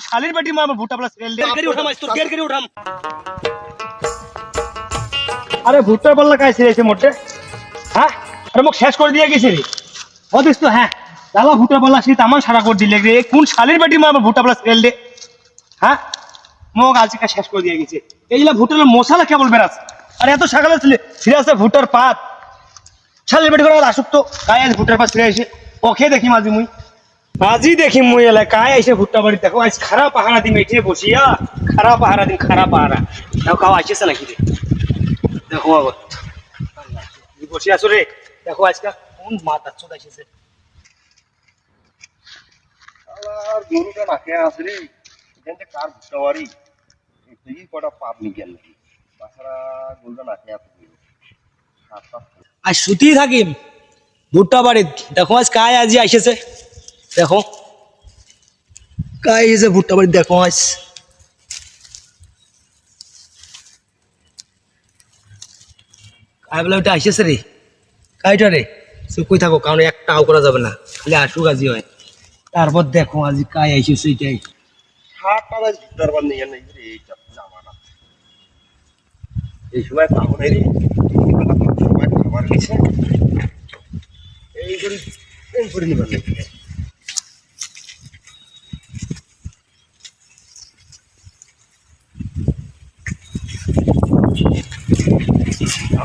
শালির বেটি মা আমার ভুট্টা প্লাস রেল দে গাড়ি উঠাম তোর গের উঠাম। আরে ভুট্টার পাল্লা কাজ ছেড়েছে মোটে? হ্যাঁ? আরে মোক শেষ করে দিয়ে গেছে রে বলিস তো হ্যাঁ। দালা ভুট্টার পাল্লা শীত আমার সারা করে দিলে রে। কোন শালির বেটি মা আমার ভুট্টা প্লাস রেল দে হ্যাঁ? মোক আজকে শেষ করে দিয়ে গেছে। এইগুলা ভুট্টার মশলা কেবল বেড়াস আর এত সকালে ছিল ফিরে আসে ভুট্টার পাত। শালির বেটি করে আসুক তো। গায়ে ভুট্টার পাত ফিরে এসে ওকে দেখি মাঝি মুই। আজি দেখি মুই এলা কায় এসে ভুট্টা বাড়ি দেখো আজ খারাপ পাহারা দিম এঠে বসিয়া খারাপ পাহারা দিম খারাপ পাহারা তাও কাউ আসেছে নাকি রে দেখো তুই বসে আছো রে দেখো আজকে কোন মাথা চোদ এসেছে আর গরুটা নাকে আছে রে এখান থেকে কার ভুট্টা বাড়ি তুই কটা পাপ নি গেল নাকি? তাছাড়া গরুটা নাকে পাপ আজ সুতি থাকিম। ভুট্টা বাড়িত দেখো আজ কায় আজি আসেছে দেখো। কায় এসে ভুট্টা বাড়িত দেখো আজ কায় বলে ওটা আসেছে রে। কাইটা রে। সে কই থাকো, কারণ একটাও করা যাবে না। খালি আসুক, আজি হয়। তারপর দেখো, আজি কাই আইসেছে এটাই নেই এই সময় পাবো নাই রে। সময় খাবার এই করে এই করে নিবার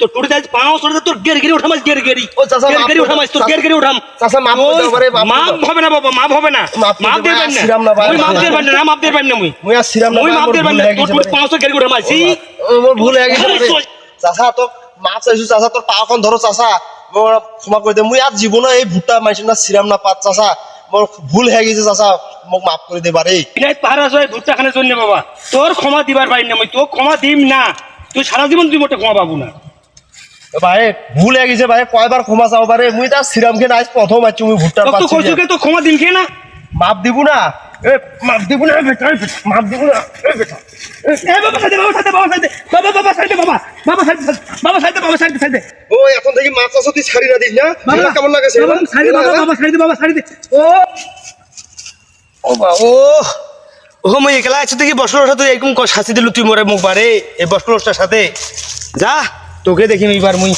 তোর টুটি কাজি পাঁচ তোর গের গেরি উঠামাস গের গেরি ও চাচা, গের গেরি উঠামাস তোর গের গেরি উঠাম। চাচা, দাও, মাপ হবে না বাবা মাপ হবে না। মাপ দিয়ে পারেন আসছিলাম না, ভাই, না মাপ। দিয়ে পারেন না মাপ দিয়ে পারেন না মুই। মুই আসছিলাম না মুই মাপ দিয়ে না তোর টুটি ভাই। পাঁচ গের গেরি উঠামাসি ও, মোর ভুল হয়ে গেছে চাচা তো মাছ চাইছো চাচা তোর পাখন ধরো চাচা। মোর ক্ষমা করে দে মুই আর জীবনে এই ভুট্টা মাইছিলাম না ছিলাম না পাত চাচা। মোর ভুল হয়ে গেছে চাচা। মোক মাফ করে দে বারে বিনাইত পাহারা জয় ভুট্টা খানে জন্য বাবা। তোর ক্ষমা দিবার পারি না মই তোর ক্ষমা দিম না। তুই সারা জীবন তুই মোটে ক্ষমা পাবো না। ভাই ভুল গেছে ভাই কয়বার ক্ষমা চাও বারে মুই তার সিরাম খেয়ে আজ প্রথম আছি মুই তো পাচ্ছি কইছো কে তো ক্ষমা দিম কে না? মাপ দিব না। এ মাপ দিব না বেটা মাপ দিব না এ বেটা। এ বাবা সাইডে বাবা সাইডে বাবা সাইডে বাবা বাবা সাইডে বাবা বাবা সাইডে বাবা সাইডে বাবা সাইডে সাইডে। ও এখন থেকে মাছ চাষ তুই ছাড়ি না দিস না? বাবা কেমন বাবা সাইডে বাবা বাবা সাইডে বাবা সাইডে। ও। ও বা ও। ও মই একলা আছি দেখি বসলোর সাথে এরকম ক- শাস্তি দিলু তুই মোরে মুখ বারে এই সাথে। যা। তোকে দেখি এইবার মুই